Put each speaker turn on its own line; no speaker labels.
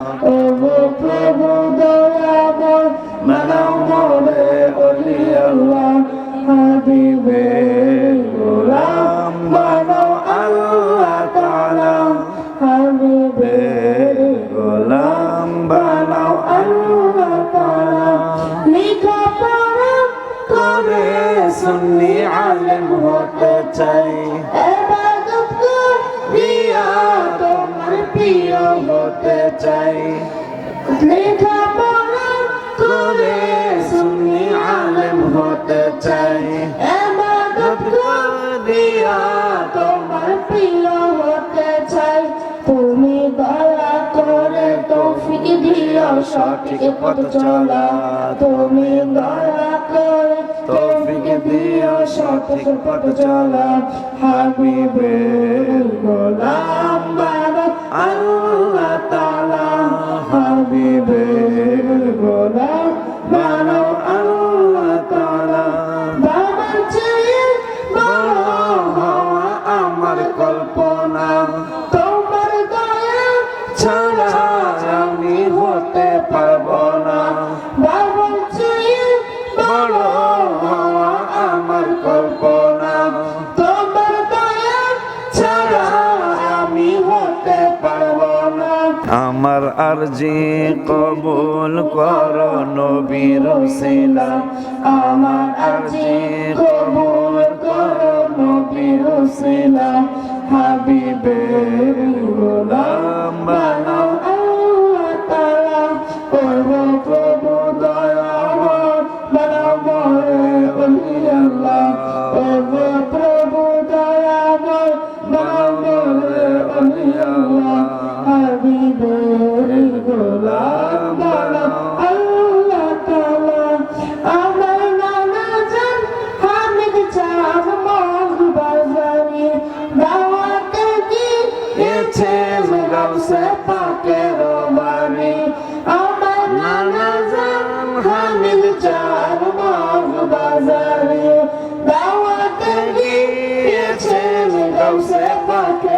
ও প্রভু দয়াময় মানাও মোরে অলি আল্লাহ, হাবিবে গোলাম বানাও আল্লাহ তাআলা, হাবিবে গোলাম বানাও আল্লাহ হতে চাই? হতে চাই লেখা পড়া করে সুন্নি আলেম হতে চাই। এবাদত করিয়া তোমার প্রিয় হতে চাই। তুমি দয়া করে তৌফিক দিও, সঠিক পথ চলা। তুমি দয়া করে তৌফিক দিও, সঠিক পথ চলা। হাবিবের গোলাম বাবা আমার আরজি কবুল করো নবীর সিলা আমার আরজি কবুল করো নবীর সিলা হাবিবের গোলাম বানাও তাআলা। করব প্রভু দয়াময় বানাও মোরে আল্লাহ। গাউসে পাকের বাড়ি আমার নানা জান হামিদ চাঁদ মগ বাজারি। দাওয়াতে গিয়েছেন গাউসে পাকের